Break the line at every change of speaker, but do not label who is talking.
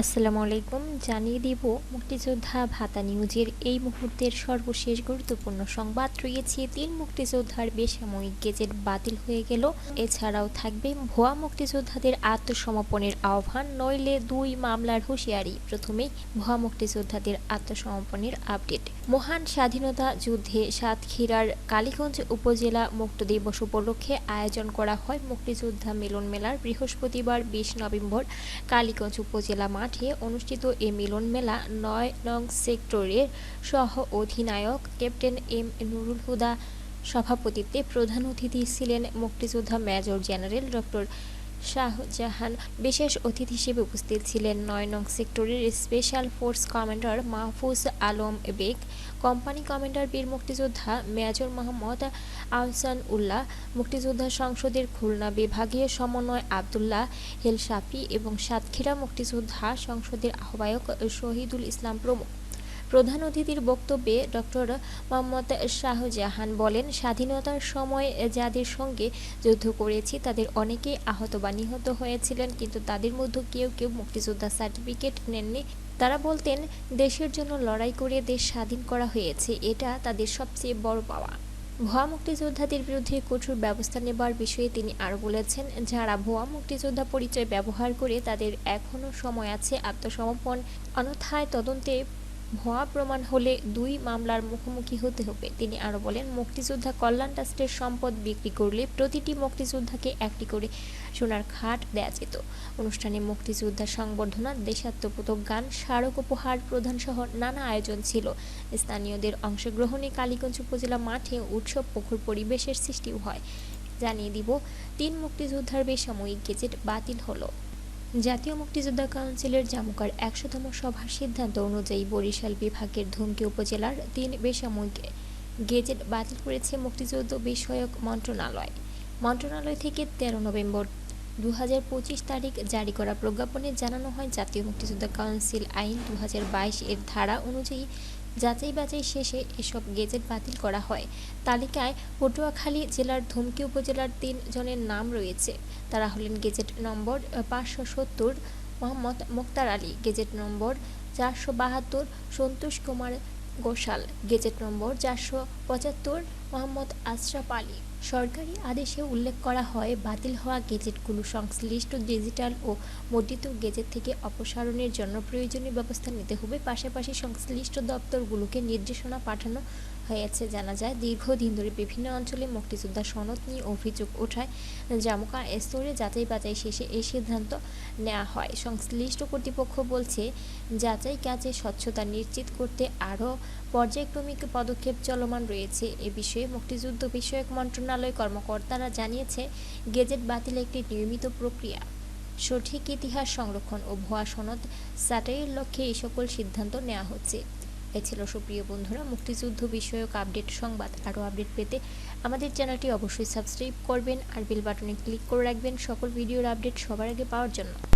আসসালামু আলাইকুম। জানিয়ে দিব মুক্তিযোদ্ধা ভাতা নিউজের এই মুহূর্তের সর্বশেষ গুরুত্বপূর্ণ সংবাদ। রয়েছে তিন মুক্তিযোদ্ধার বেসাময়িক গেজেট বাতিল হয়ে গেল। এছাড়াও থাকবে ভুয়া মুক্তিযোদ্ধাদের আত্মসমর্পণের আহ্বান, নইলে দুই মামলার হুঁশিয়ারি। প্রথমেই ভুয়া মুক্তিযোদ্ধাদের আত্মসমর্পণের আপডেট। মহান স্বাধীনতা যুদ্ধে সাতক্ষীরার কালীগঞ্জ উপজেলা মুক্ত দিবস উপলক্ষে আয়োজন করা হয় মুক্তিযোদ্ধা মিলন মেলার বৃহস্পতিবার বিশ নভেম্বর কালীগঞ্জ উপজেলা মাঠে অনুষ্ঠিত এ মিলন মেলা নয় নং সেক্টরের সহ অধিনায়ক ক্যাপ্টেন এম নুরুল হুদা সভাপতিত্বে প্রধান অতিথি ছিলেন মুক্তিযোদ্ধা মেজর জেনারেল ডক্টর শাহজাহান বিশেষ অতিথি হিসেবে উপস্থিত ছিলেন নয় নং সেক্টরের special force commander Mahfuz Alam Beg, company commander বীর মুক্তিযোদ্ধা মেজর মোহাম্মদ আহসান উল্লাহ মুক্তিযোদ্ধা সংসদের খুলনা বিভাগীয় সমন্বয় আবদুল্লাহ হেল শাফি এবং সাতক্ষীরা মুক্তিযোদ্ধা সংসদের আহ্বায়ক শহীদুল ইসলাম প্রমুখ। প্রধান অতিথির বক্তব্যে ডক্টর মোহাম্মদ শাহজাহান বলেন, স্বাধীনতার সময় যাদের সঙ্গে যুদ্ধ করেছি তাদের অনেকেই আহত বা নিহত হয়েছিলেন, কিন্তু তাদের মধ্যে কেউ কেউ মুক্তিযোদ্ধা সার্টিফিকেট নেননি। তারা বলতেন, দেশের জন্য লড়াই করে দেশ স্বাধীন করা হয়েছে, এটা তাদের সবচেয়ে বড় পাওয়া। ভুয়া মুক্তিযোদ্ধাদের বিরুদ্ধে কঠোর ব্যবস্থা নেবার বিষয়ে তিনি আরও বলেছেন, যারা ভুয়া মুক্তিযোদ্ধা পরিচয় ব্যবহার করে তাদের এখনও সময় আছে আত্মসমর্পণ। অন্যথায় তদন্তে ভুয়া প্রমাণ হলে দুই মামলার মুখোমুখি হতে হবে। তিনি আরও বলেন, মুক্তিযোদ্ধা কল্যাণ ট্রাস্টের সম্পদ বিক্রি করলে প্রতিটি মুক্তিযোদ্ধাকে একটি করে সোনার খাট দেয়া যেত। অনুষ্ঠানে মুক্তিযোদ্ধা সংবর্ধনা, দেশাত্মবোধক গান, স্মারক উপহার প্রধানসহ নানা আয়োজন ছিল। স্থানীয়দের অংশগ্রহণে কালীগঞ্জ উপজেলা মাঠে উৎসব প্রখর পরিবেশের সৃষ্টিও হয়। জানিয়ে দিব, তিন মুক্তিযোদ্ধার বেসাময়িক গেজেট বাতিল হলো। জাতীয় মুক্তিযোদ্ধা কাউন্সিলের জামুকার একশোতম সভার সিদ্ধান্ত অনুযায়ী বরিশাল বিভাগের ধুমকি উপজেলার তিন বেসামরিক গেজেট বাতিল করেছে মুক্তিযুদ্ধ বিষয়ক মন্ত্রণালয়। মন্ত্রণালয় থেকে তেরো নভেম্বর দু হাজার পঁচিশ তারিখ জারি করা প্রজ্ঞাপনে জানানো হয়, জাতীয় মুক্তিযোদ্ধা কাউন্সিল আইন দু হাজার বাইশ এর ধারা অনুযায়ী যাচাই বাছাই শেষে এসব গেজেট বাতিল করা হয়। তালিকায় পটুয়াখালী জেলার ধুমকি উপজেলার তিন জনের নাম রয়েছে। তারা হলেন গেজেট নম্বর পাঁচশো সত্তর, মোহাম্মদ মোক্তার আলী, গেজেট নম্বর, চারশো বাহাত্তর, সন্তোষ কুমার গোশাল, গেজেট নম্বর চারশো পঁচাত্তর, মোহাম্মদ আশরাফ আলী। সরকারি আদেশে উল্লেখ করা হয়, বাতিল হওয়া গেজেটগুলো সংশ্লিষ্ট ডিজিটাল ও মুদ্রিত গেজেট থেকে অপসারণের জন্য প্রয়োজনীয় ব্যবস্থা নিতে হবে। পাশাপাশি সংশ্লিষ্ট দপ্তরগুলোকে নির্দেশনা পাঠানো হয়েছে, জানা যায়। দীর্ঘদিন ধরে বিভিন্ন অঞ্চলে মুক্তিযোদ্ধা সনদ নিয়ে অভিযোগ ওঠায় জামুকা স্তরে যাচাই বাছাই শেষে এই সিদ্ধান্ত নেওয়া হয়। সংশ্লিষ্ট কর্তৃপক্ষ বলছে, যাচাই কাজে স্বচ্ছতা নিশ্চিত করতে আরও পর্যায়ক্রমিক পদক্ষেপ চলমান রয়েছে। এ বিষয়ে মুক্তিযুদ্ধ বিষয়ক মন্ত্রণালয় কর্মকর্তারা জানিয়েছে, গেজেট বাতিল একটি নিয়মিত প্রক্রিয়া। সঠিক ইতিহাস সংরক্ষণ ও ভুয়া সনদ সাটাইয়ের লক্ষ্যে এই সকল সিদ্ধান্ত নেওয়া হচ্ছে। এ ছিল সুপ্রিয় বন্ধুরা, মুক্তিযুদ্ধ বিষয়ক আপডেট সংবাদ আরও আপডেট পেতে আমাদের চ্যানেলটি অবশ্যই সাবস্ক্রাইব করবেন আর বেল বাটনে ক্লিক করে রাখবেন সকল ভিডিওর আপডেট সবার আগে পাওয়ার জন্য।